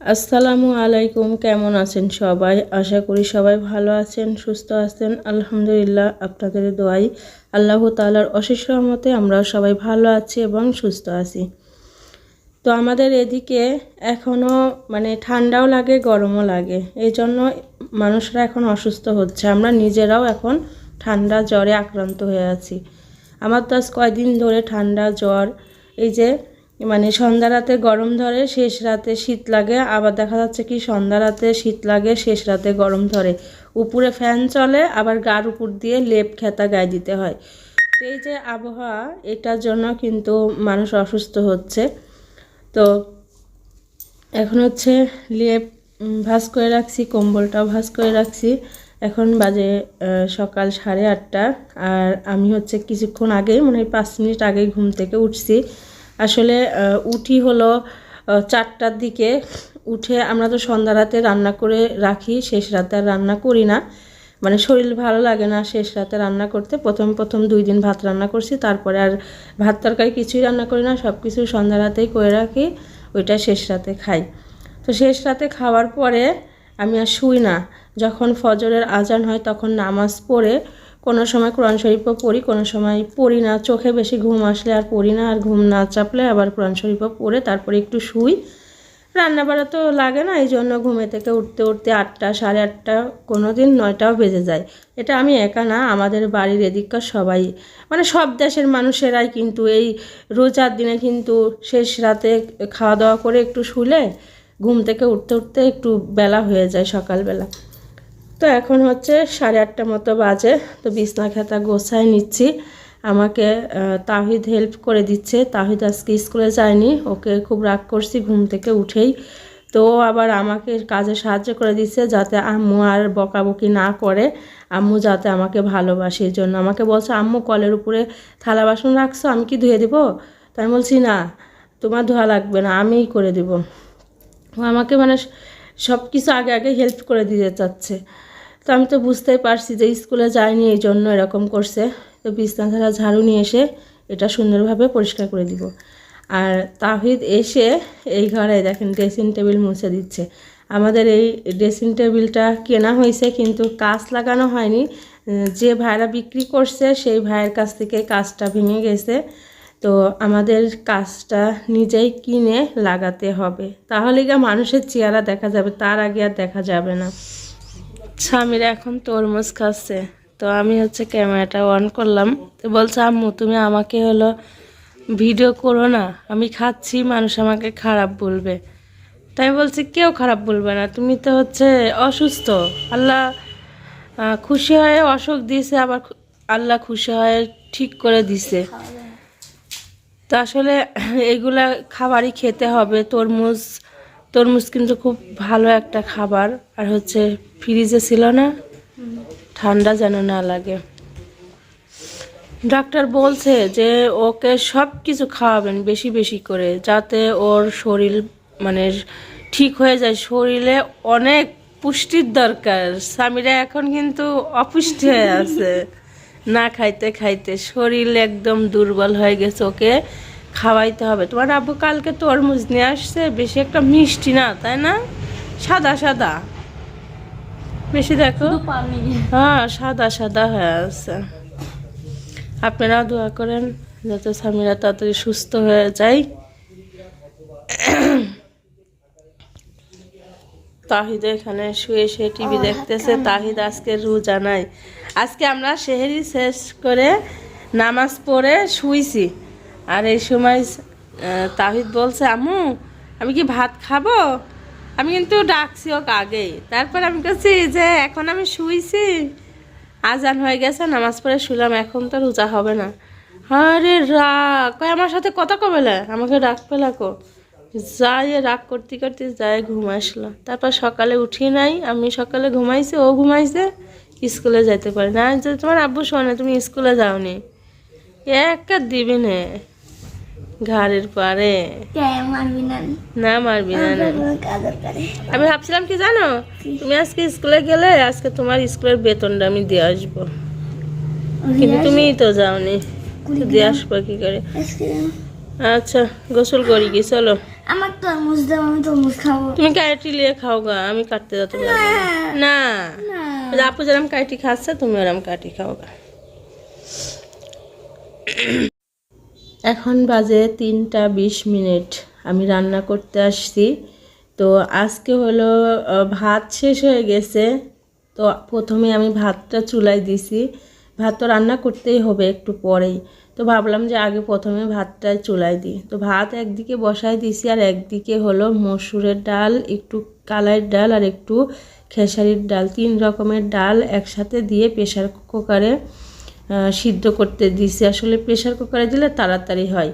আসসালামু আলাইকুম, কেমন আছেন সবাই? আশা করি সবাই ভালো আছেন, সুস্থ আছেন। আলহামদুলিল্লাহ, আপনাদের দোয়াই আল্লাহ তাআলার অশেষ রহমতে আমরাও সবাই ভালো আছি এবং সুস্থ আছি। তো আমাদের এদিকে এখনও মানে ঠান্ডাও লাগে, গরমও লাগে। এই জন্য মানুষরা এখন অসুস্থ হচ্ছে। আমরা নিজেরাও এখন ঠান্ডা জ্বরে আক্রান্ত হয়ে আছি। আমার তো আজ কয়দিন ধরে ঠান্ডা জ্বর। এই যে মানে সন্ধ্যা রাতে গরম ধরে, শেষ রাতে শীত লাগে। আবার দেখা যাচ্ছে কি, সন্ধ্যা রাতে শীত লাগে, শেষ রাতে গরম ধরে। উপরে ফ্যান চলে, আবার গার উপর দিয়ে লেপ খেতা গায়ে দিতে হয়। তো এই যে আবহাওয়া, এটার জন্য কিন্তু মানুষ অসুস্থ হচ্ছে। তো এখন হচ্ছে লেপ ভাঁজ করে রাখছি, কম্বলটাও ভাঁজ করে রাখছি। এখন বাজে সকাল সাড়ে আটটা। আর আমি হচ্ছে কিছুক্ষণ আগে মানে পাঁচ মিনিট আগে ঘুম থেকে উঠছি। আসলে উঠি হলো চারটার দিকে। উঠে আমরা তো সন্ধ্যা রাতে রান্না করে রাখি, শেষ রাতে আর রান্না করি না। মানে শরীর ভালো লাগে না শেষ রাতে রান্না করতে। প্রথম প্রথম দুই দিন ভাত রান্না করছি, তারপরে আর ভাত তরকারি কিছুই রান্না করি না সব কিছু সন্ধ্যা রাতেই করে রাখি, ওইটা শেষ রাতে খাই। তো শেষ রাতে খাওয়ার পরে আমি আর শুই না। যখন ফজরের আজান হয়, তখন নামাজ পড়ে কোনো সময় কোরআন শরীফও পড়ি, কোনো সময় পড়ি না। চোখে বেশি ঘুম আসলে আর পড়ি না, আর ঘুম না চাপলে আবার কোরআন শরীফও পড়ে, তারপরে একটু শুই। রান্না বাড়া তো লাগে না এই জন্য ঘুমে থেকে উঠতে উঠতে আটটা, সাড়ে আটটা, কোনো দিন নয়টাও বেজে যায়। এটা আমি একা না, আমাদের বাড়ির এদিককার সবাই। মানে সব দেশের মানুষেরাই কিন্তু এই রোজার দিনে কিন্তু শেষ রাতে খাওয়া দাওয়া করে একটু শুলে, ঘুম থেকে উঠতে উঠতে একটু বেলা হয়ে যায় সকালবেলা। তো এখন হচ্ছে সাড়ে আটটা মতো বাজে, তো বিছনা খাতা গোছায় নিচ্ছি। আমাকে তাহিদ হেল্প করে দিচ্ছে। তাহিদ আজকে স্কুলে যায়নি, ওকে খুব রাগ করছি ঘুম থেকে উঠেই। তো আবার আমাকে কাজে সাহায্য করে দিচ্ছে যাতে আম্মু আর বকাবকি না করে। আম্মু যাতে আমাকে ভালোবাসে, এই জন্য আমাকে বলছে, আম্মু, কলের উপরে থালা বাসন রাখছো, আমি কি ধুয়ে দেবো? আমি বলছি, না, তোমার ধোয়া লাগবে না, আমিই করে দেবো। আমাকে মানে সব কিছু আগে আগে হেল্প করে দিতে চাচ্ছে। তো আমি তো বুঝতেই পারছি যে স্কুলে যায়নি, এই জন্য এরকম করছে। তো বিছনাধারা ঝাড়ু নিয়ে এসে এটা সুন্দরভাবে পরিষ্কার করে দিব। আর তাহিদ এসে এই ঘরে দেখেন ড্রেসিং টেবিল মুছে দিচ্ছে। আমাদের এই ড্রেসিং টেবিলটা কেনা হয়েছে, কিন্তু কাজ লাগানো হয়নি। যে ভাইরা বিক্রি করছে, সেই ভাইয়ের কাছ থেকে কাজটা ভেঙে গেছে। তো আমাদের কাজটা নিজেই কিনে লাগাতে হবে। তাহলে গিয়ে মানুষের চেহারা দেখা যাবে, তার আগে আর দেখা যাবে না। স্বামীরা এখন তরমুজ খাচ্ছে। তো আমি হচ্ছে ক্যামেরাটা অন করলাম। তো বলছে, আম্মু, তুমি আমাকে হলো ভিডিও করো না। আমি খাচ্ছি, মানুষ আমাকে খারাপ বলবে। তাই বলছি, কেউ খারাপ বলবে না। তুমি তো হচ্ছে অসুস্থ। আল্লাহ খুশি হয়ে অসুখ দিয়েছে, আবার আল্লাহ খুশি হয়ে ঠিক করে দিছে। তো আসলে এগুলা খাবারই খেতে হবে। তরমুজ তরমুজ কিন্তু খুব ভালো একটা খাবার। আর হচ্ছে ফ্রিজে ছিল না, ঠান্ডা যেন না লাগে। ডাক্তার বলছে যে ওকে সব কিছু খাওয়াবেন বেশি বেশি করে, যাতে ওর শরীর মানে ঠিক হয়ে যায়। শরীরে অনেক পুষ্টির দরকার। স্বামীরা এখন কিন্তু অপুষ্টি হয়ে আছে। না খাইতে খাইতে শরীর একদম দুর্বল হয়ে গেছে ওকে। খাওয়াইতে হবে। তোমার আব্বু কালকে তরমুজ নিয়ে আসছে বেশি একটা মিষ্টি না তাই না? সাদা সাদা। বেশি দেখো। হ্যাঁ সাদা সাদা হয়ে আছে। আপনারাও দোয়া করেন যাতে স্বামীরা তাড়াতাড়ি সুস্থ হয়ে যায়। তাহিদ এখানে শুয়ে শুয়ে টিভি দেখতেছে। তাহিদ আজকে রোজা নাই। আজকে আমরা সেহেরি শেষ করে নামাজ পড়ে শুইছি। আর এই সময় তাহিদ বলছে, আম্মু, আমি কি ভাত খাব? আমি কিন্তু ডাকছি ওকে আগেই তারপর আমি বলছি যে, এখন আমি শুইছি। আজান হয়ে গেছে, নামাজ পড়ে শুলাম এখন তো রোজা হবে না। আরে রাগ। আমার সাথে কথা কবেলে আমাকে ডাক পেলা কো? যাই রাগ করতে করতে যাই ঘুম আসলো। তারপর সকালে উঠি নাই, আমি সকালে ঘুমাইছি, ও ঘুমাইছে, স্কুলে যাইতে পারি না যে তোমার আব্বু শোনে, তুমি স্কুলে যাওনি। একটা দিবি নে ঘাড়ের পারে। না? মারবি না আমি ভাবছিলাম কি জানো? তুমি আজকে স্কুলে গেলে আজকে তোমার স্কুলের বেতনটা আমি দিয়ে আসব। কিন্তু তুমি তো যাওনি। দিয়ে আসব কি করে? আচ্ছা গোসল করি কি? চলো। আমার তরমুজ দাও আমি তরমুজ খাব। তুমি কাইটি লিয়ে খাও গা আমি কাটতে যেতে পারব না। আপু যেরকম কাইটি খাচ্ছে তুমি ওরম কাটি খাও গা। এখন বাজে তিনটা বিশ মিনিট। আমি রান্না করতে আসছি। তো আজকে হলো ভাত শেষ হয়ে গেছে। তো প্রথমে আমি ভাতটা চুলায় দিছি। ভাত তো রান্না করতেই হবে একটু পরেই। তো ভাবলাম যে আগে প্রথমে ভাতটা চুলায় দিই। তো ভাত একদিকে বসাই দিছি আর একদিকে হলো মসুরের ডাল, একটু কালাইয়ের ডাল আর একটু খেসারির ডাল। তিন রকমের ডাল একসাথে দিয়ে প্রেশার কুকারে সিদ্ধ করতে দিছি। আসলে প্রেশার কুকারে দিলে তাড়াতাড়ি হয়।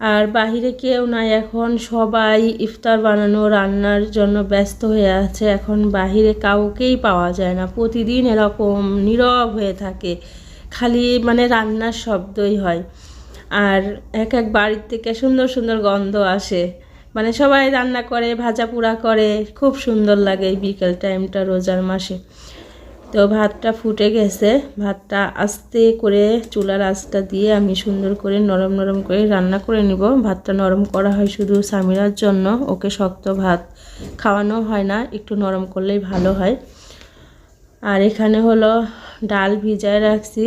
আর বাহিরে কেউ নাই এখন। সবাই ইফতার বানানো, রান্নার জন্য ব্যস্ত হয়ে আছে। এখন বাহিরে কাউকেই পাওয়া যায় না। প্রতিদিন এরকম নীরব হয়ে থাকে। খালি মানে রান্নার শব্দই হয়। আর এক এক বাড়ির থেকে সুন্দর সুন্দর গন্ধ আসে। মানে সবাই রান্না করে, ভাজা পোড়া করে। খুব সুন্দর লাগে এই বিকেল টাইমটা রোজার মাসে। তো ভাতটা ফুটে গেছে। ভাতটা আস্তে করে চুলার আঁচটা দিয়ে আমি সুন্দর করে নরম নরম করে রান্না করে নিব। ভাতটা নরম করা হয় শুধু সামিরার জন্য। ওকে শক্ত ভাত খাওয়ানো হয় না, একটু নরম করলেই ভালো হয়। আর এখানে হলো ডাল ভিজায় রাখছি।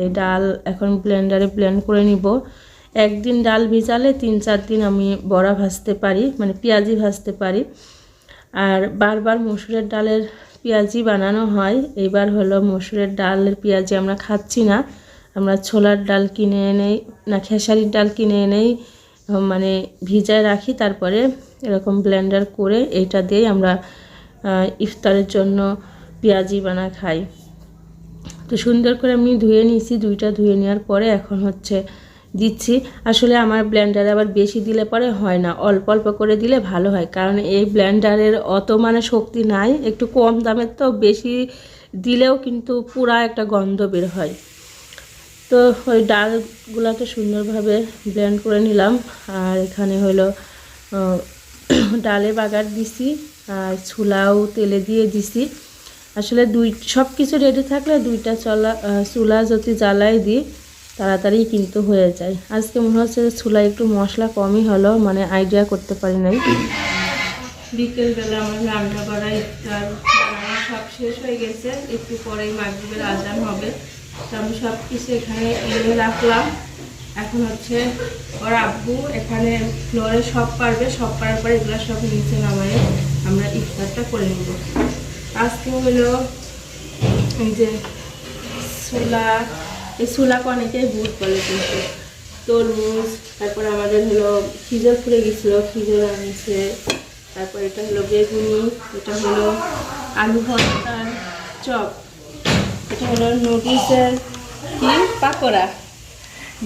এই ডাল এখন ব্লেন্ডারে ব্লেন্ড করে নিব। একদিন ডাল ভিজালে তিন চার দিন আমি বড়া ভাজতে পারি মানে পেঁয়াজি ভাজতে পারি। আর বারবার মসুরের ডালের পেঁয়াজি বানানো হয়। এবার হলো মসুরের ডালের পেঁয়াজি আমরা খাচ্ছি না। আমরা ছোলার ডাল কিনে এনেই না, খেসারির ডাল কিনে এনেই মানে ভিজায় রাখি। তারপরে এরকম ব্লেন্ডার করে এইটা দিয়েই আমরা ইফতারের জন্য পেঁয়াজি বানা খাই। তো সুন্দর করে আমি ধুয়ে নিয়েছি। দুইটা ধুয়ে নেওয়ার পরে এখন হচ্ছে দিচ্ছি। আসলে আমার ব্লেন্ডারে আবার বেশি দিলে পরে হয় না। অল্প অল্প করে দিলে ভালো হয়। কারণ এই ব্লেন্ডারের অত মানে শক্তি নাই। একটু কম দামের তো বেশি দিলেও কিন্তু পুরা একটা গন্ধ বের হয়। তো ওই ডালগুলোকে সুন্দরভাবে ব্লেন্ড করে নিলাম। আর এখানে হলো ডালে বাগার দিছি। আর ছোলাও তেলে দিয়ে দিছি। আসলে দুই সব কিছু রেডি থাকলে দুইটা চলা চুলা যদি জ্বালাই দিই তাড়াতাড়ি কিন্তু হয়ে যায়। আজকে মনে হচ্ছে যে চুলায় একটু মশলা কমই হলো মানে আইডিয়া করতে পারি নাই। বিকেলবেলা আমার রান্না বাড়া ইফতার বানানো সব শেষ হয়ে গেছে। একটু পরেই মাগরিবের আজান হবে। তো আমি সব কিছু এখানে এনে রাখলাম। এখন হচ্ছে ওর আব্বু এখানে ফ্লোরে সব পারবে, সব পারার পরে এগুলো সব নিচে নামায় আমরা ইফতারটা করে নেব। আজকে হলো এই যে ছোলা এই ছোলাকে অনেকেই বুট বলে কিন্তু। তরমুজ, তারপর আমাদের হলো খিজর ফুলে গেছিল, খিজর আনছে। তারপর এটা হলো বেগুনি, এটা হলো আলু ভর্তার চপ। এটা হলো নুডলসের কি? পাকোড়া।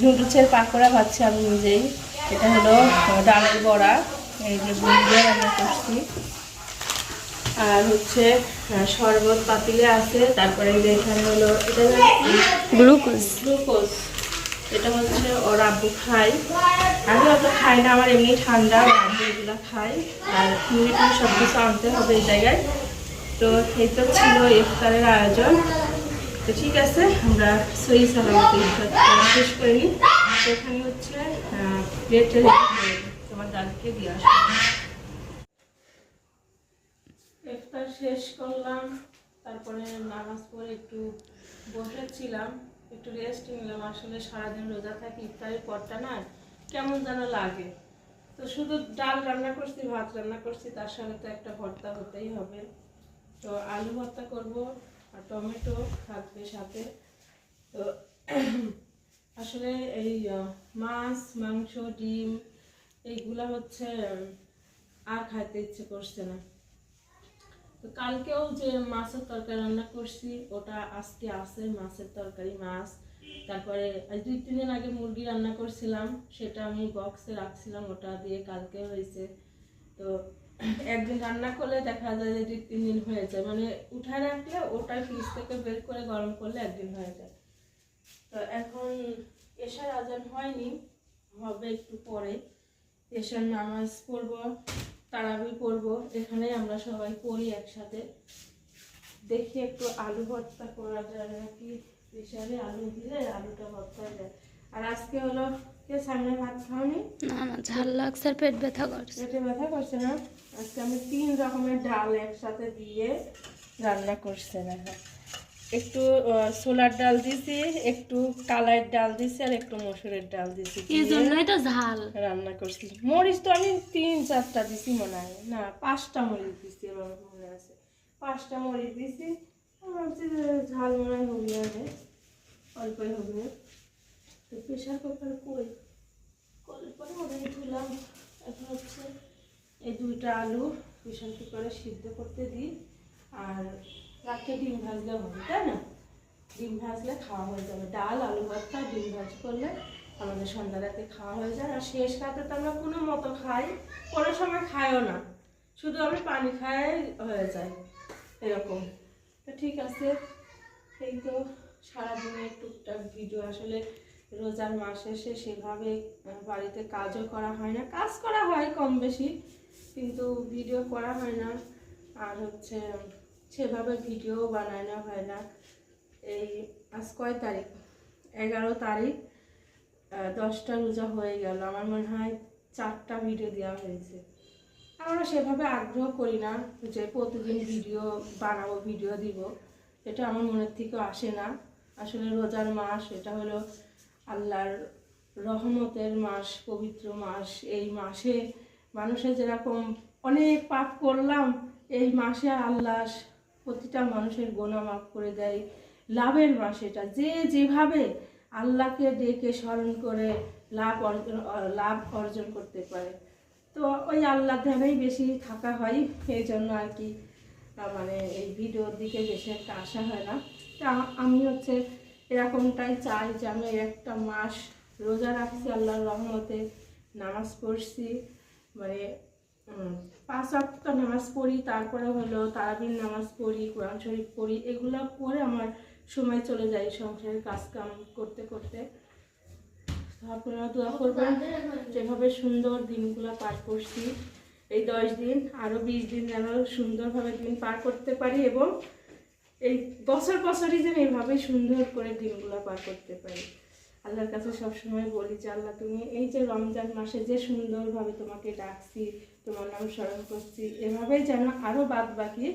নুডলসের পাকোড়া ভাবছি আমি নিজেই। এটা হলো ডালের বড়া, এই যে বুড়ি রান্না করছি। আর হচ্ছে শরবত পাতিলে আছে তারপরে যে এখানে হলো এটা গ্লুকোজ। গ্লুকোজ। এটা হচ্ছে ওর আব্বু খাই আমি অত খাই না আমার এমনি ঠান্ডা আব্বু এগুলো খাই আর মুড়ি সব কিছু আনতে হবে এই জায়গায়। তো এই তো ছিল ইফতারের আয়োজন। তো ঠিক আছে আমরা সই সালামতে ইফতার শেষ করে নিই তো এখানে হচ্ছে প্লেটটা। তোমার দাদিকে দিয়ে আসব। ইফতার শেষ করলাম। তারপরে নামাজ পড়ে একটু বসেছিলাম, একটু রেস্ট নিলাম। আসলে সারাদিন রোজা থাকি ইফতারের পরটা না কেমন যেন লাগে। তো শুধু ডাল রান্না করছি, ভাত রান্না করছি, তার সঙ্গে তো একটা ভর্তা হতেই হবে। তো আলু ভর্তা করব আর টমেটো থাকবে সাথে। তো আসলে এই মাছ, মাংস, ডিম, এইগুলা হচ্ছে, আর খাইতে ইচ্ছে করছে না। তো কালকেও যে মাছের তরকারি রান্না করছি, ওটা আজকে আছে, মাছের তরকারি, মাছ। তারপরে দুই, তিন দিন আগে মুরগি রান্না করছিলাম, সেটা আমি বক্সে রাখছিলাম, ওটা দিয়ে কালকে হয়েছে। তো একদিন রান্না করলে দেখা যায় যে দুই, তিন দিন হয়ে যায়। মানে উঠায় রাখলে ওটাই ফ্রিজ থেকে বের করে গরম করলে একদিন হয়ে যায়। তো এখন এশার আজান হয়নি, হবে একটু পরে। এশার নামাজ পড়ব। তারাবি পড়ব এখানে আমরা সবাই পড়ি একসাথে। দেখি একটু আলু ভর্তা করা যায় নাকি? প্রেশারে আলু দিলে আলুটা ভর্তা যায়। আর আজকে হলো কে সামনে ভাত খাওনি? না না ঝাল লাগছে আর পেট ব্যথা করছে। পেটে ব্যথা করছে না? আজকে আমি তিন রকমের ডাল একসাথে দিয়ে রান্না করছে দেখো। একটু ছোলার ডাল দিছি একটু কালার ডাল দিছি আর একটু মসুরের ডাল দিছি এই জন্যই তো ঝাল। রান্না করছি। মরিচ তো আমি তিন চারটা দিছি মনে হয়। না পাঁচটা মরিচ দিছি আমার মনে আছে। পাঁচটা মরিচ দিছি। ভাবছি ঝাল মনে হয় হবে। আগে অল্পই হবে। তো প্রেশার কুকার কই? কলের পরে ওখানে তুলাম এখন হচ্ছে এই দুইটা আলু প্রেশার কুকারে সিদ্ধ করতে দিই। আর রাখে ডিম ভাজলে হবে, তাই না? ডিম ভাজলে খাওয়া হয়ে যাবে। ডাল, আলু ভর্তা, ডিম ভাজ করলে আমাদের সন্ধ্যা রাতে খাওয়া হয়ে যায়। আর শেষ রাতে তো আমরা কোনো মতো খাই, কোনো সময় খাইও না। শুধু আমি পানি খাই হয়ে যায়, এরকম। তো ঠিক আছে, এই তো সারাদিনে টুকটাক ভিডিও। আসলে রোজার মাস এসে সেভাবে বাড়িতে কাজও করা হয় না। কাজ করা হয় কম বেশি, কিন্তু ভিডিও করা হয় না। আর হচ্ছে সেভাবে ভিডিও বানানো হয় না। এই আজ কয় তারিখ? এগারো তারিখ দশটা রোজা হয়ে গেল। আমার মনে হয় চারটা ভিডিও দেওয়া হয়েছে। আমরা সেভাবে আগ্রহ করি না যে প্রতিদিন ভিডিও বানাবো ভিডিও দিব। এটা আমার মনের থেকেও আসে না। আসলে রোজার মাস, এটা হলো আল্লাহর রহমতের মাস, পবিত্র মাস। এই মাসে মানুষের যেরকম অনেক পাপ করলাম, এই মাসে আল্লাহ প্রতিটা মানুষের গোনা মাফ করে দেয়। লাভের মাস এটা। যে যেভাবে আল্লাহকে ডেকে স্মরণ করে লাভ অর্জন লাভ অর্জন করতে পারে। তো ওই আল্লাহ ধ্যানেই বেশি থাকা হয়, এই জন্য আর কি মানে এই ভিডিওর দিকে বেশি একটা আসা হয় না। তা আমি হচ্ছে এরকমটাই চাই যে আমি একটা মাস রোজা রাখছি, আল্লাহর রহমতে নামাজ পড়ছি মানে পাঁচ ওয়াক্ত নামাজ পড়ি, তারপরে হলো তারাবির নামাজ পড়ি, কোরআন শরীফ পড়ি, এগুলো পরে আমার সময় চলে যায় সংসারের কাজ কাম করতে। করতে আপনারা দোয়া করবেন যেভাবে সুন্দর দিনগুলো পার করছি। এই দশ দিন আরও বিশ দিন যেন সুন্দরভাবে দিন পার করতে পারি এবং এই বছর বছরই যেন এইভাবে সুন্দর করে দিনগুলো পার করতে পারি। আল্লাহর কাছে সবসময় বলি যে, আল্লাহ, তুমি এই যে রমজান মাসে যে সুন্দরভাবে তোমাকে ডাকছি, তোমার নাম স্মরণ করছি, এভাবেই যেন আরও বাদ বাকি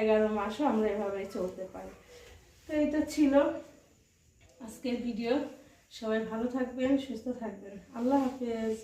এগারো মাসও আমরা এভাবেই চলতে পারি। তো এই তো ছিল আজকের ভিডিও। সবাই ভালো থাকবেন, সুস্থ থাকবেন। আল্লাহ হাফেজ।